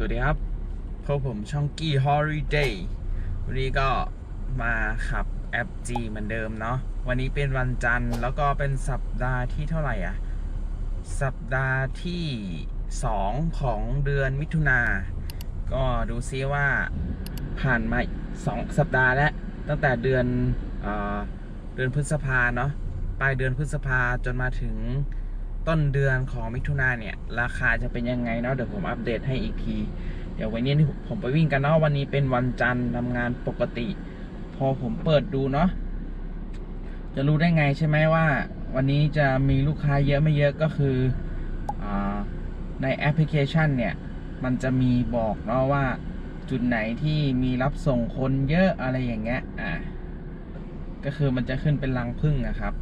สวัสดีครับพบผมช่องกี้ฮอลิเดย์วันนี้ก็มาขับแอป G เหมือนเดิมเนาะ วันนี้เป็นวันจันทร์แล้วก็เป็นสัปดาห์ที่เท่าไหร่อะ สัปดาห์ที่ 2 ของเดือนมิถุนา ก็ดูซิว่าผ่านมา2สัปดาห์แล้ว ตั้งแต่เดือนเออเดือนพฤษภาเนาะ ปลายเดือนพฤษภาจนมาถึง ต้นเดือนของมิถุนาเนี่ย ราคาจะเป็นยังไงเนาะเดี๋ยวผมอัปเดตให้อีกที เดี๋ยววันนี้ผมไปวิ่งกันเนาะวันนี้เป็นวันจันทร์ทำงานปกติ พอผมเปิดดูเนาะจะรู้ได้ไงใช่ไหมว่า วันนี้จะมีลูกค้าเยอะไม่เยอะก็คืออในแอปพลิเคชันเนี่ย มันจะมีบอกเนาะว่าจุดไหนที่มีรับส่งคนเยอะอะไรอย่างเงี้ยอ่าก็คือมันจะขึ้นเป็นรังพึ่งอะครับ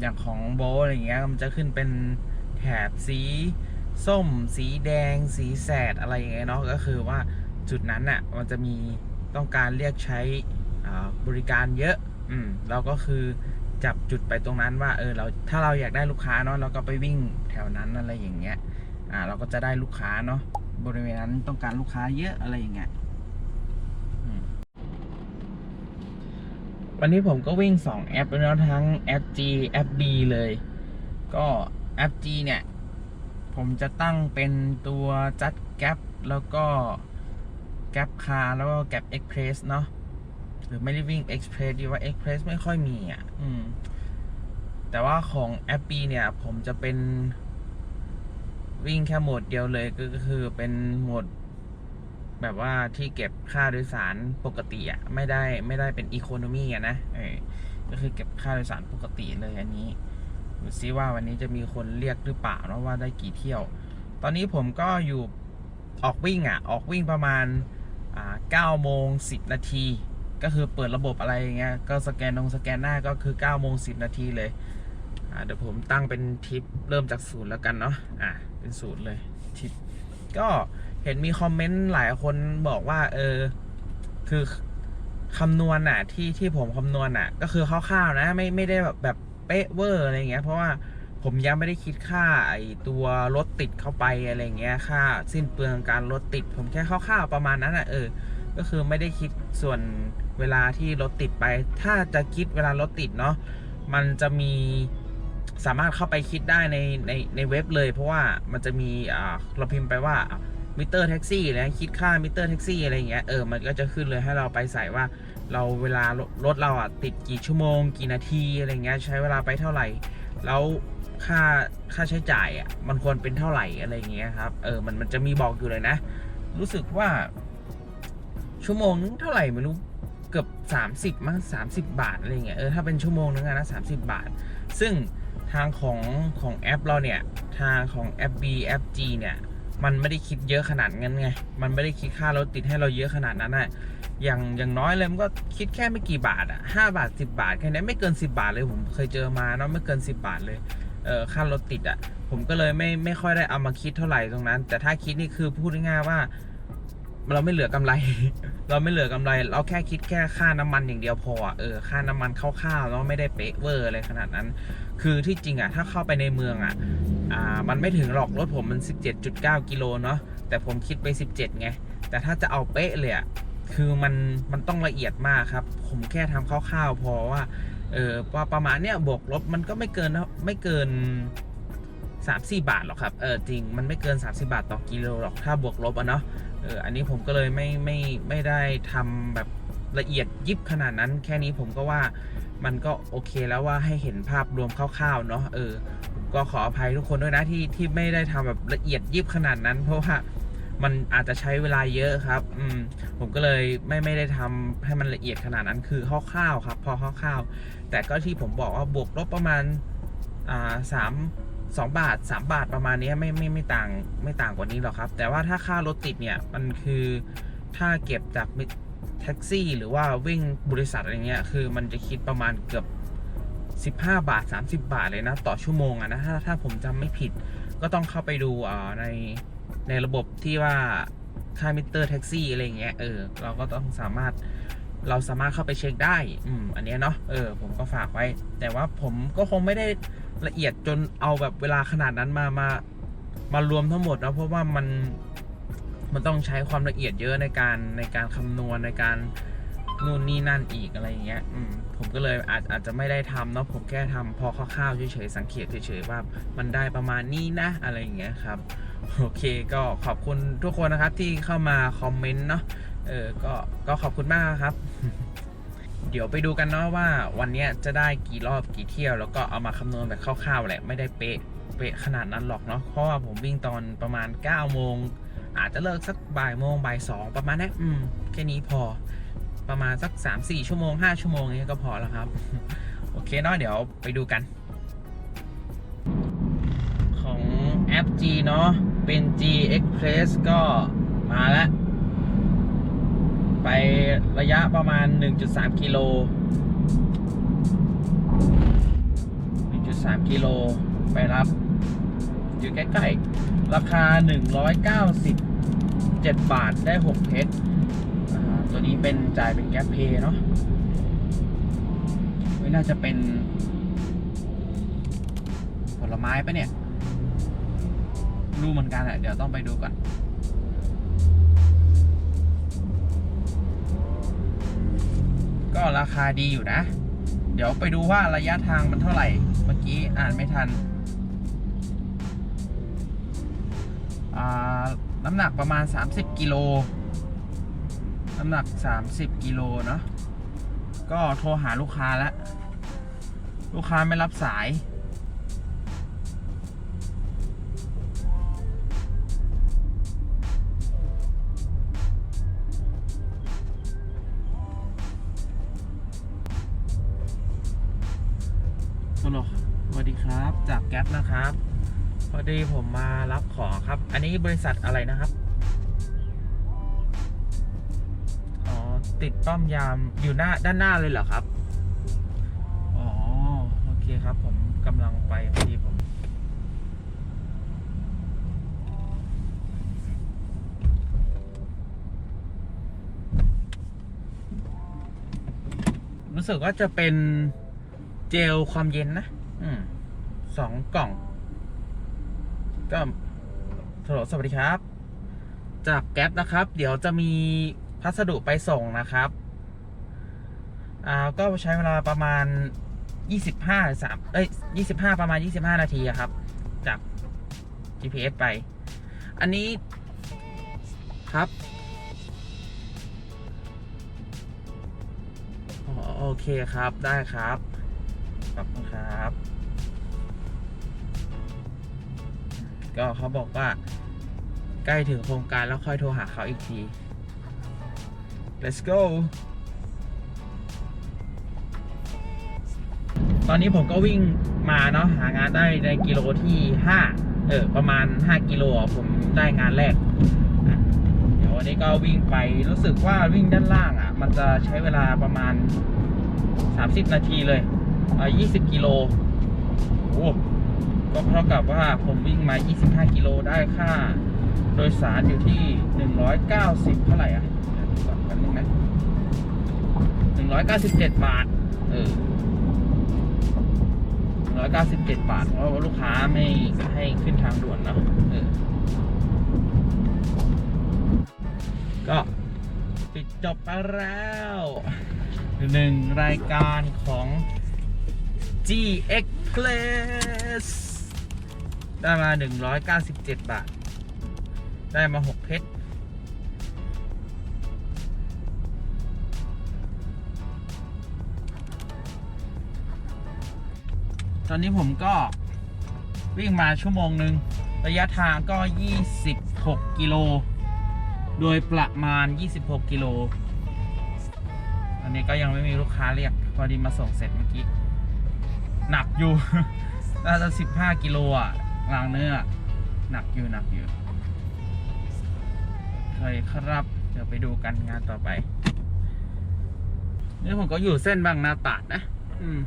อย่างของโบอะไรเงี้ยมันจะขึ้นเป็นแถบสีส้ม สีแดง สีแสดอะไรอย่างเงี้ยเนาะก็คือว่าจุดนั้นน่ะมันจะมีต้องการเรียกใช้บริการเยอะอืมเราก็คือจับจุดไปตรงนั้นว่าเออเราถ้าเราอยากได้ลูกค้าเนาะเราก็ไปวิ่งแถวนั้นอะไรอย่างเงี้ยอ่าเราก็จะได้ลูกค้าเนาะบริเวณนั้นต้องการลูกค้าเยอะอะไรอย่างเงี้ยอืม วันนี้ผมก็วิ่ง 2 แอปแล้วเนะทั้งแอป G แอป B เลย ก็แอป G เนี่ย ผมจะตั้งเป็นตัวจัดแก p แล้วก็แก p คาร์แล้วก็แก p เอ็กเพรสเนาะหรือไม่ได้วิ่ง Express ดีว่า Express ไม่ค่อยมีอะอืมแต่ว่าของแอป B เนี่ย ผมจะเป็นวิ่งแค่โหมดเดียวเลยก็คือเป็นโหมด แบบว่าที่เก็บค่าโดยสารปกติอะไม่ได้ไม่ได้เป็นอีโคโนมีอะนะเออก็คือเก็บค่าโดยสารปกติเลยอันนี้ดูซิว่าวันนี้จะมีคนเรียกหรือเปล่านะว่าได้กี่เที่ยว ตอนนี้ผมก็อยู่ออกวิ่งอะออกวิ่งประมาณอ่าเก้าโมงสิบนาทีก็คือเปิดระบบอะไรอย่างเงี้ยก็สแกนตรงสแกนหน้าก็คือ9โมง10นาทีเลยเดี๋ยวผมตั้งเป็นทิปเริ่มจากศูนย์แล้วกันเนาะอ่าเป็นศูนย์เลยทิปก็ เห็นมีคอมเมนต์หลายคนบอกว่า เออ คือคำนวณน่ะ ที่ที่ผมคำนวณน่ะ ก็คือคร่าวๆนะ ไม่ไม่ได้แบบแบบเป๊ะเวอร์อะไรเงี้ย เพราะว่าผมยังไม่ได้คิดค่าไอตัวรถติดเข้าไปอะไรเงี้ยค่าสิ้นเปลืองการรถติด ผมแค่คร่าวๆประมาณนั้นน่ะเออ ก็คือไม่ได้คิดส่วนเวลาที่รถติดไป ถ้าจะคิดเวลารถติดเนาะมันจะมีสามารถเข้าไปคิดได้ในในในเว็บเลย เพราะว่ามันจะมีอ่าเราพิมพ์ไปว่า มิเตอร์แท็กซี่แล้วคิดค่ามิเตอร์แท็กซี่อะไรเงี้ยเออมันก็จะขึ้นเลยให้เราไปใส่ว่า เราเวลารถเราอะติดกี่ชั่วโมง กี่นาทีอะไรเงี้ยใช้เวลาไปเท่าไหร่ แล้วค่าค่าใช้จ่ายอะมันควรเป็นเท่าไหร่อะไรเงี้ยครับเออมันมันจะมีบอกอยู่เลยนะ รู้สึกว่า ชั่วโมงนึงเท่าไหร่ไม่รู้เกือบ 30มั้ง30 บาทอะไรเงี้ยเออถ้าเป็นชั่วโมงนึงอะนะ30บาท ซึ่งทางของของแอปเราเนี่ยทางของแอป B แอป G เนี่ย มันไม่ได้คิดเยอะขนาดนั้นไง มันไม่ได้คิดค่ารถติดให้เราเยอะขนาดนั้นอะอย่างอย่างน้อยเลยมันก็คิดแค่ไม่กี่บาทอะห้าบาทสิบาทแค่นี้ไม่เกินสิบาทเลยผมเคยเจอมาเนาะไม่เกินสิบาทเลยเออค่ารถติดอะผมก็เลยไม่ไม่ค่อยได้เอามาคิดเท่าไหร่ตรงนั้น แต่ถ้าคิดนี่คือพูดง่ายๆว่า เราไม่เหลือกำไร เราไม่เหลือกำไร เราแค่คิดแค่ค่าน้ำมันอย่างเดียวพออะเออค่าน้ำมันคร่าวๆเนาไม่ได้เป๊ะเวอร์อะไรขนาดนั้น คือที่จริงอะถ้าเข้าไปในเมืองอะอ่ามันไม่ถึงหรอกรถผมมัน 17.9 กิโลเนาะแต่ผมคิดไป 17 ไง แต่ถ้าจะเอาเป๊ะเลยอะคือมันมันต้องละเอียดมากครับ ผมแค่ทำคร่าวๆพอว่าเออประมาณเนี้ยบวกลบมันก็ไม่เกินไม่เกิน3 4 บาทหรอกครับ เออจริง มันไม่เกิน 30 บาทต่อกิโลหรอก ถ้าบวกลบอะเนาะ เอออันนี้ผมก็เลยไม่ไม่ไม่ได้ทำแบบละเอียดยิบขนาดนั้น แค่นี้ผมก็ว่ามันก็โอเคแล้วว่าให้เห็นภาพรวมคร่าวๆเนาะเออผมก็ขออภัยทุกคนด้วยนะที่ที่ไม่ได้ทำแบบละเอียดยิบขนาดนั้น เพราะว่ามันอาจจะใช้เวลาเยอะครับ อืม ผมก็เลยไม่ไม่ได้ทำให้มันละเอียดขนาดนั้นคือคร่าวๆครับ พอคร่าวๆแต่ก็ที่ผมบอกว่าบวกลบประมาณอ่าสาม สองบาทสามบาทประมาณนี้ไม่ไม่ไม่ต่างไม่ต่างกว่านี้หรอกครับ แต่ว่าถ้าค่ารถติดเนี่ยมันคือถ้าเก็บจากแท็กซี่ หรือว่าวิ่งบริษัทอะไรเงี้ยคือมันจะคิดประมาณเกือบ 15 บาท 30 บาทเลยนะ ต่อชั่วโมงอะนะถ้าถ้าผมจำไม่ผิด ก็ต้องเข้าไปดูอ่าในในระบบที่ว่าค่ามิเตอร์แท็กซี่อะไรเงี้ยเออเราก็ต้องสามารถเราสามารถเข้าไปเช็คได้ อืม อันนี้เนาะ เออ ผมก็ฝากไว้ แต่ว่าผมก็คงไม่ได้ ละเอียดจนเอาแบบเวลาขนาดนั้นมามามารวมทั้งหมดนะเพราะว่ามันมันต้องใช้ความละเอียดเยอะในการในการคำนวณในการนู่นนี่นั่นอีกอะไรอย่างเงี้ยอืมผมก็เลยอาจอาจจะไม่ได้ทำเนาะผมแค่ทำพอคร่าวๆเฉยๆสังเกตเฉยๆว่ามันได้ประมาณนี้นะอะไรอย่างเงี้ยครับ โอเคก็ขอบคุณทุกคนนะครับที่เข้ามาคอมเมนต์เนาะเออก็ก็ขอบคุณมากครับ เดี๋ยวไปดูกันเนาะว่าวันนี้จะได้กี่รอบกี่เที่ยว แล้วก็เอามาคำนวณแบบคร่าวๆแหละไม่ได้เป๊ะเป๊ะขนาดนั้นหรอกเนาะเพราะว่าผมวิ่งตอนประมาณ9โมงอาจจะเลิกสักบ่ายโมงบ่ายสองประมาณนี้อืมแค่นี้พอประมาณสัก 3-4 ชั่วโมง 5 ชั่วโมงนี้ก็พอแล้วครับ โอเคเนาะเดี๋ยวไปดูกัน ของแอป G เนาะเป็น G Express ก็มาแล้ว ไประยะประมาณ 1.3 กิโล 1.3 กิโล ไปรับ อยู่ใกล้ๆ ราคา 197 บาทได้ 6 เพชรตัวนี้เป็นจ่ายเป็นแก๊ปเพย์เนาะไม่น่าจะเป็น ผลไม้ปะเนี่ย รู้เหมือนกันแหละเดี๋ยวต้องไปดูก่อน ก็ราคาดีอยู่นะ เดี๋ยวไปดูว่าระยะทางมันเท่าไหร่ เมื่อกี้อ่านไม่ทันอ่าน้ำหนักประมาณ 30 กิโล น้ำหนัก 30 กิโลเนาะ ก็โทรหาลูกค้าแล้ว ลูกค้าไม่รับสาย อดีผมมารับของครับ อันนี้บริษัทอะไรนะครับ อ๋อ ติดป้อมยามอยู่หน้าด้านหน้าเลยเหรอครับ อ๋อ โอเคครับผมกำลังไปพอดีผม รู้สึกว่าจะเป็นเจลความเย็นนะ อืมสองกล่อง ก็สวัสดีสวัสดีครับ จากแก๊ปนะครับ เดี๋ยวจะมีพัสดุไปส่งนะครับอ่าก็ใช้เวลาประมาณ 25หรือ3เอ้ย25 ประมาณ 25 นาทีครับ จาก GPS ไป อันนี้ครับอ๋อโอเคครับได้ครับขอบคุณครับ ก็เขาบอกว่า ใกล้ถึงโครงการแล้วค่อยโทรหาเขาอีกที let's go ตอนนี้ผมก็วิ่งมาเนาะหางานได้ในกิโลที่ 5 เออ ประมาณ 5 กิโลผมได้งานแรก เดี๋ยววันนี้ก็วิ่งไปรู้สึกว่าวิ่งด้านล่างอะ มันจะใช้เวลาประมาณ 30 นาทีเลยอ่20 กิโลโอ้ ก็เท่ากับว่าผมวิ่งมา 25 กิโลได้ค่า โดยสารอยู่ที่ 190 เท่าไหร่อะเดี๋ยวดูก่นนึงนะ 197 บาท เออ 197 บาท เพราะว่าลูกค้าไม่ให้ขึ้นทางด่วนเนาะเออ ก็ปิดจบไปแล้วหนึ่งรายการของ GX Plus ได้มา 197 บาท ได้มา 6 เพชรตอนนี้ผมก็วิ่งมาชั่วโมงหนึ่งระยะทางก็ 26 กิโล โดยประมาณ 26 กิโล อันนี้ก็ยังไม่มีลูกค้าเรียก พอดีมาส่งเสร็จเมื่อกี้ หนักอยู่ น่าจะ 15 กิโลอะ รางเนื้อ หนักอยู่หนักอยู่เคยครับ เดี๋ยวไปดูกันงานต่อไป นี่ผมก็อยู่เส้นบางนาตาดนะ อืม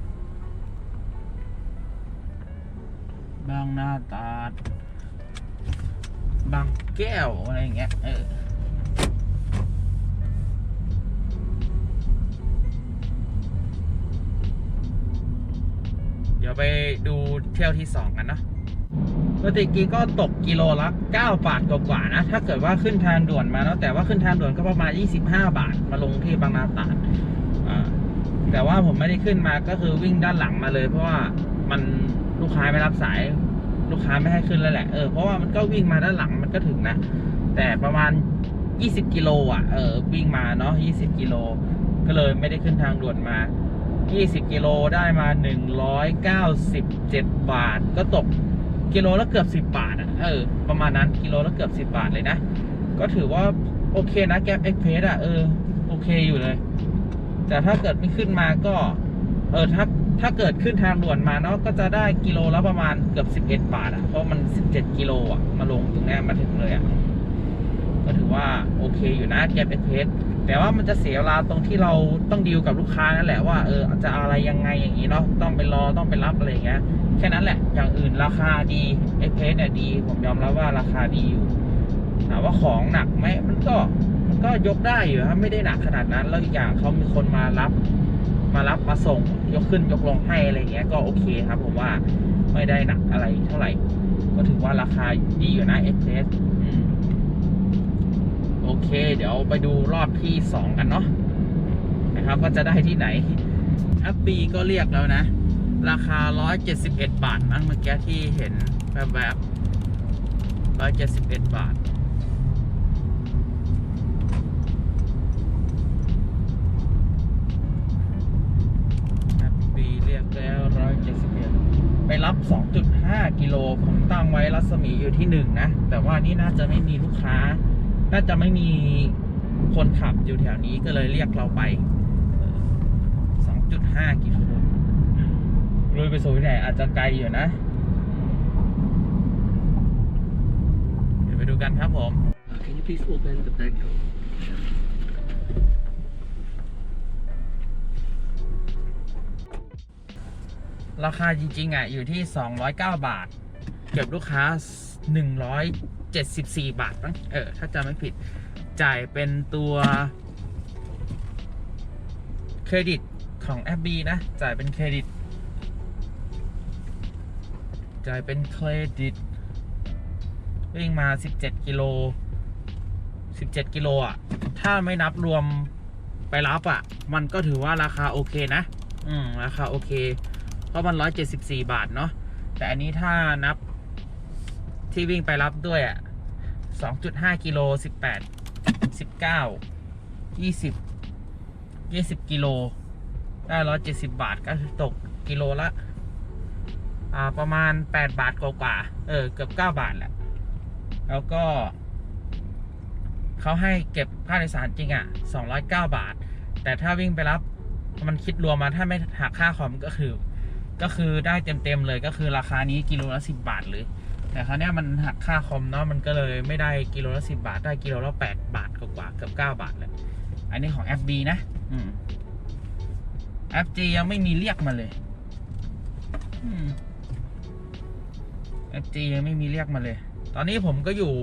บางนาตาด บางแก้วอะไรอย่างเงี้ย เออเดี๋ยวไปดูเที่ยวที่สองกันเนอะ ปกติกีก็ตกกิโลละ9บาทกว่าๆนะ ถ้าเกิดว่าขึ้นทางด่วนมาเนาะแต่ว่าขึ้นทางด่วนก็ประมาณ 25 บาท มาลงที่บางนาตราดแต่ว่าผมไม่ได้ขึ้นมาก็คือวิ่งด้านหลังมาเลย เพราะว่ามันลูกค้าไม่รับสายลูกค้าไม่ให้ขึ้นแล้วแหละเออเพราะว่ามันก็วิ่งมาด้านหลังมันก็ถึงนะ แต่ประมาณ 20 กิโลอะเออวิ่งมาเนาะ20 กิโล ก็เลยไม่ได้ขึ้นทางด่วนมา 20 กิโลได้มา 197 บาท ก็ตก กิโลละเกือบ10บาทอะเออประมาณนั้นกิโลละเกือบ10บาทเลยนะ ก็ถือว่าโอเคนะแก๊ปเอ็กเพสอะเออโอเคอยู่เลย แต่ถ้าเกิดไม่ขึ้นมาก็ เออถ้าถ้าเกิดขึ้นทางด่วนมาเนาะก็จะได้กิโลละประมาณเกือบ 11 บาทอะเพราะมัน 17 กิโลอะมาลงตรงนี้มาถึงเลยอะก็ถือว่าโอเคอยู่นะแก๊ปเอ็กเพส แต่ว่ามันจะเสียเวลาตรงที่เราต้องดีลกับลูกค้านั่นแหละว่าเออจะอะไรยังไงอย่างนี้เนาะต้องไปรอต้องไปรับอะไรอย่างเงี้ยแค่นั้นแหละอย่างอื่นราคาดีเอ็กเพสเนี่ยดีผมยอมรับว่าราคาดีอยู่ถามว่าของหนักไหมมันก็มันก็ยกได้อยู่ครับไม่ได้หนักขนาดนั้นแล้วอีกอย่างเขามีคนมารับ มารับมาส่งยกขึ้นยกลงให้อะไรเงี้ยก็โอเคครับผมว่าไม่ได้หนักอะไรเท่าไหร่ ก็ถือว่าราคาดีอยู่นะเอ็กเพส โอเค เดี๋ยวไปดูรอบที่สองกันเนาะนะครับว่าจะได้ที่ไหนแอปปีก็เรียกแล้วนะ ราคา 171 บาทมั้งเมื่อกี้ที่เห็นแวบๆ171 บาทแอปปีเรียกแล้ว 171 ไปรับ 2.5 กิโลผมตั้งไว้รัศมีอยู่ที่ 1 นะ แต่ว่านี่น่าจะไม่มีลูกค้า น่าจะไม่มีคนขับอยู่แถวนี้ก็เลยเรียกเราไปสองจุดห้ากิโลลุยไปสู่ที่ไหนอาจจะไกลอยู่นะ เดี๋ยวไปดูกันครับผม Uh, Can you please open the back door? ราคาจริงๆอะอยู่ที่ 209 บาท เก็บลูกค้า 74 บาทมั้งเออ ถ้าจำไม่ผิด จ่ายเป็นตัวเครดิตของแอปบีนะ จ่ายเป็นเครดิต จ่ายเป็นเครดิต วิ่งมา 17 กิโล 17 กิโลอะ ถ้าไม่นับรวมไปรับอะ มันก็ถือว่าราคาโอเคนะ อืม ราคาโอเค เพราะมัน 174 บาทเนาะ แต่อันนี้ถ้านับ ที่วิ่งไปรับด้วยอะ2.5กิโล18 19 20 20กิโลได้170บบาทก็ตกกิโลละ อ่าประมาณ8บาทกว่าๆเออ เกือบ9บาทแหละ แล้วก็ เขาให้เก็บค่าโดยสารจริงอะ209บาท แต่ถ้าวิ่งไปรับมันคิดรวมมาถ้าไม่หักค่าคอมก็คือ ก็คือได้เต็มๆเลยก็คือราคานี้กิโลละสิบบาทเลย แต่คราวเนี้ยมันหักค่าคอมเนาะมันก็เลยไม่ได้กิโลละสิบาท ได้กิโลละแปดบาทกว่าเกือบเก้าบาทเลย อันนี้ของ FB นะอืม FG ยังไม่มีเรียกมาเลย อืม FG ยังไม่มีเรียกมาเลย ตอนนี้ผมก็อยู่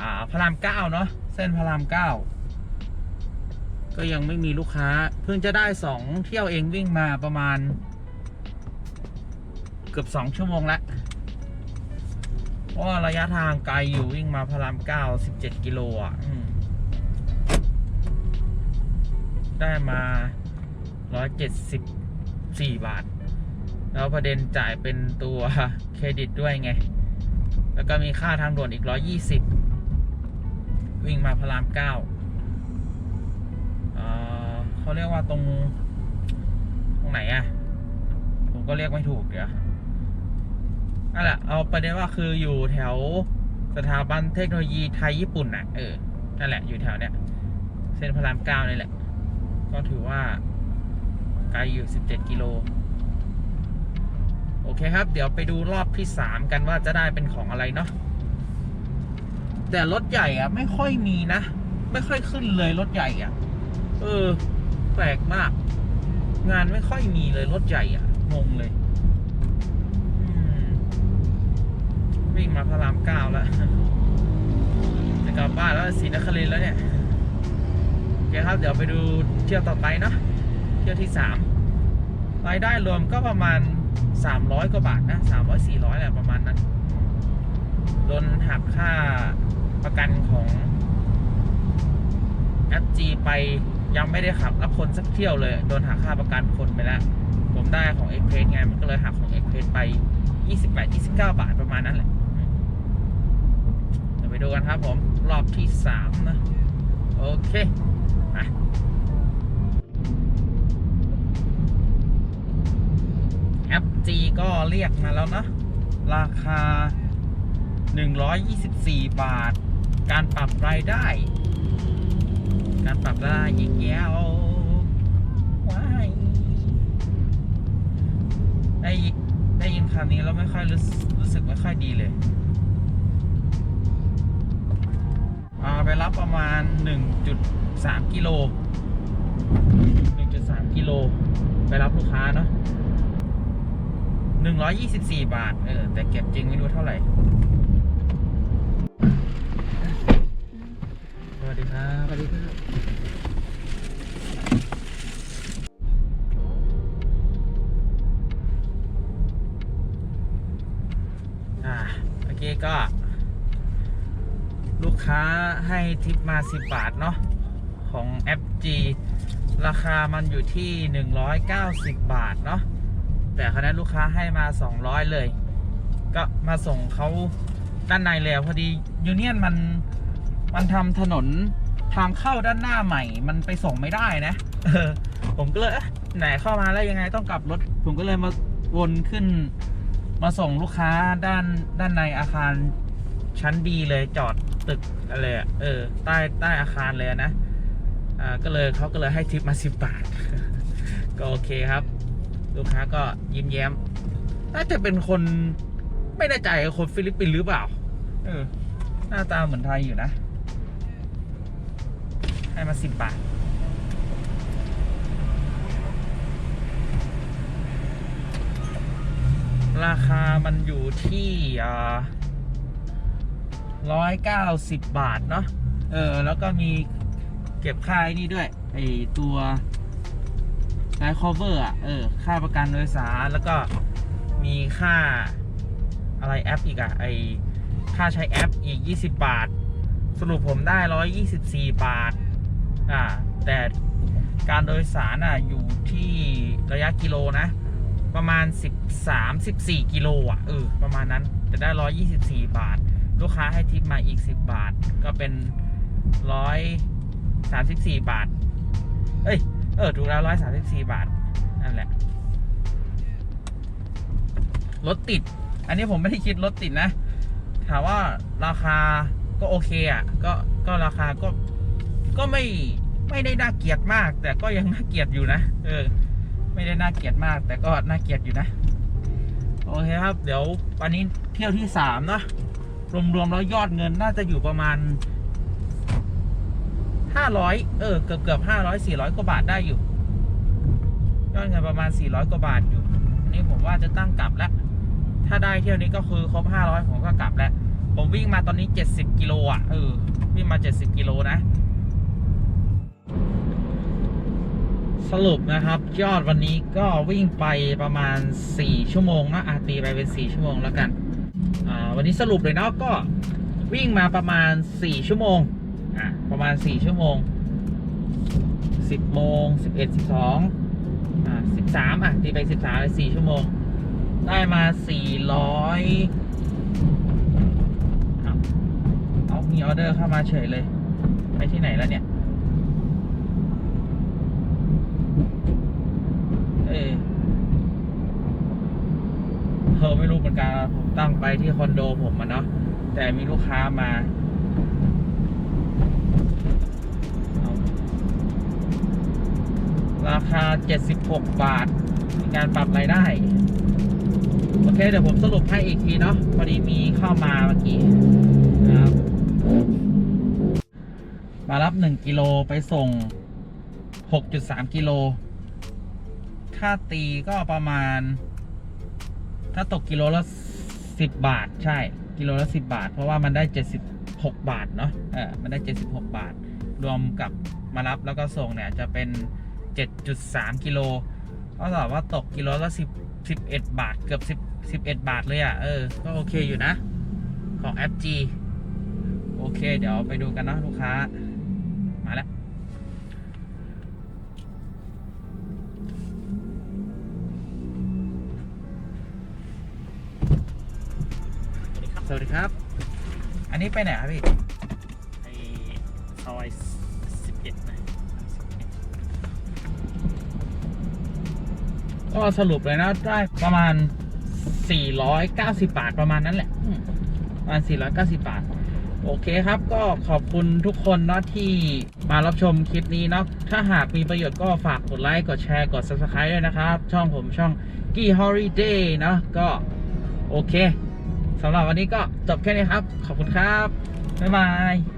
อ่าพระรามเก้าเนาะเส้นพระรามเก้าก็ยังไม่มีลูกค้า เพิ่งจะได้สองเที่ยวเองวิ่งมาประมาณ เกือบสองชั่วโมงแล้ว ราะว่าระยะทางไกลอยู่วิ่งมาพระรามเก้าสิบเจ็ดกิโลอะได้มาร้อยเจ็ดสิบสี่บาท แล้วประเด็นจ่ายเป็นตัวเครดิตด้วยไง แล้วก็มีค่าทางด่วนอีกร้อยี่สิบวิ่งมาพระรามเก้าเออเขาเรียกว่าตรง ตรงไหนอะผมก็เรียกไม่ถูกเดี๋ยว นั่นแหละเอาประเด็นว่าคืออยู่แถวสถาบันเทคโนโลยีไทยญี่ปุ่นน่ะเออนั่นแหละอยู่แถวเนี้ยเส้นพระรามเก้านี่แหละ ก็ถือว่าไกลอยู่ 17 กิโล โอเคครับ เดี๋ยวไปดูรอบที่ 3 กันว่าจะได้เป็นของอะไรเนาะแต่รถใหญ่อะไม่ค่อยมีนะ ไม่ค่อยขึ้นเลยรถใหญ่อะเออ แปลกมาก งานไม่ค่อยมีเลยรถใหญ่อะงงเลย วิ่งมาพระรามเก้าแล้ว จะกลับบ้านแล้วศรีนครินแล้วเนี่ยโอเคครับ เดี๋ยวไปดูเที่ยวต่อไปเนาะเที่ยวที่สามรายได้รวมก็ประมาณสามร้อยกว่าบาทนะสามร้อยสี่ร้อยแหละประมาณนั้นโดนหักค่าประกันของ FG ไปยังไม่ได้ขับรับคนสักเที่ยวเลย โดนหักค่าประกันคนไปแล้ว ผมได้ของ e x p r e s s ไง มันก็เลยหักของ e x p r e s s ไป 28 29 บาทประมาณนั้นแหละ ยวไปดูกันครับผม รอบที่3นะ โอเคไป FG ก็เรียกมาแล้วนะ ราคา 124 บาท การปรับรายได้ การปรับรายได้อีกแล้วว้ายได้ได้ยินคำนี้แล้วไม่ค่อยรู้รู้สึกไม่ค่อยดีเลยาไปรับประมาณ 1.3 กิโล 1.3 กิโล ไปรับลูกค้าเนาะ124 บาท เออ แต่เก็บจริงไม่รู้เท่าไหร่ สวัสดีครับสวัสดีครับอ่าเมื่อกี้ก็ ลูกค้าให้ทิปมา 10 บาท เนาะของ FG ราคามันอยู่ที่ 190 บาท เนาะแต่คณะลูกค้าให้มา 200 เลย ก็มาส่งเขาด้านในแล้วพอดียูเนียนมันมันทำถนนทางเข้าด้านหน้าใหม่ มันไปส่งไม่ได้นะผมก็เลยเอ๊ะไหนเข้ามาแล้วยังไงต้องกลับรถ ผมก็เลยมาวนขึ้น มาส่งลูกค้าด้านด้านในอาคาร ชั้นดีเลยจอดตึกอะไรอะเออ ใต้ใต้อาคารเลยนะ อ่า ก็เลยเขาก็เลยให้ทิปมาสิบบาท ก็โอเคครับ ลูกค้าก็ยิ้มแย้ม น่าจะเป็นคนไม่แน่ใจคนฟิลิปปินส์หรือเปล่า เออ หน้าตาเหมือนไทยอยู่นะ ให้มาสิบบาทราคามันอยู่ที่อยเก้า สิบบาทเนาะเออ แล้วก็มีเก็บค่านี่ด้วย ไอตัวไลท์คอเวอร์อะ เออ ค่าประกันโดยสาร แล้วก็มีค่าอะไรแอปอีกอะ ไอค่าใช้แอปอีก 20 บาท สรุปผมได้ 124 บาท อ่า แต่การโดยสารอะ อยู่ที่ระยะกิโลนะ ประมาณ 13 14 กิโลอะ เออ ประมาณนั้น แต่ได้ 124 บาท ลูกค้าให้ทิปมาอีก 10 บาท ก็เป็น 134 บาท เอ้ย เออ ถูกแล้ว 134 บาท นั่นแหละ รถติด อันนี้ผมไม่ได้คิดรถติดนะ ถามว่าราคาก็โอเคอะ ก็ก็ราคาก็ก็ไม่ไม่ได้น่าเกียดมาก แต่ก็ยังน่าเกียดอยู่นะ เออ ไม่ได้น่าเกียดมาก แต่ก็น่าเกียดอยู่นะ โอเคครับ เดี๋ยววันนี้เที่ยวที่สามเนอะ รวมๆแล้วยอดเงินน่าจะอยู่ประมาณห้าร้อยเออเกือบเกือบห้าร้อยสี่ร้อยกว่าบาทได้อยู่ ยอดเงินประมาณสี่ร้อยกว่าบาทอยู่ อันนี้ผมว่าจะตั้งกลับแล้ว ถ้าได้เที่ยวนี้ก็คือครบห้าร้อยผมก็กลับแล้ว ผมวิ่งมาตอนนี้เจ็ดสิบกิโลอะเออวิ่งมาเจ็ดสิบกิโลนะ สรุปนะครับ ยอดวันนี้ก็วิ่งไปประมาณ4ชั่วโมงนะอาตีไปเป็น4ชั่วโมงแล้วกัน วันนี้สรุปเลยเนาะก็วิ่งมาประมาณ 4 ชั่วโมง อ่าประมาณ 4 ชั่วโมง 10 โมง 11 12 อ่า13 อะ ตีไป 13เลย4ชั่วโมง ได้มา 400 เอาเอามีออเดอร์เข้ามาเฉยเลย ไปที่ไหนแล้วเนี่ย เออเออ ไม่รู้เหมือนกันผมตั้งไปที่คอนโดผมอะเนาะแต่มีลูกค้ามาราคา 76 บาท มีการปรับรายได้ โอเค เดี๋ยวผมสรุปให้อีกทีเนาะ พอดีมีเข้ามาเมื่อกี้นะครับ มารับ 1 กิโลไปส่ง 6.3 กิโล ค่าตีก็ประมาณ ถ้าตกกิโลละสิบบาทใช่ กิโลละสิบบาท เพราะว่ามันได้เจ็ดสิบหกบาทเนาะเออมันได้เจ็ดสิบหกบาท รวมกับมารับแล้วก็ส่งเนี่ยจะเป็นเจ็ดจุดสามกิโลก็ตอบว่าตกกิโลละสิบสิบเอ็ดบาทเกือบสิบสิบเอ็ดบาทเลยอะ่ะเออ ก็โอเคอยู่นะ ของแอป G โอเค เดี๋ยวไปดูกันเนาะลูกค้า สวัสดีครับ อันนี้ไปไหนครับพี่ไอซอยสิบเอ็ดนะก็สรุปเลยนะได้ประมาณ 490 บาทประมาณนั้นแหละอืมประมาณ 490 บาท โอเคครับก็ขอบคุณทุกคนเนาะที่มารับชมคลิปนี้เนาะถ้าหากมีประโยชน์ก็ฝากกดไลค์ กดแชร์ กด Subscribe ด้วยนะครับ ช่องผมช่องกี้ฮอริเดย์เนาะก็โอเค สำหรับวันนี้ก็จบแค่นี้ครับ ขอบคุณครับ บ๊ายบาย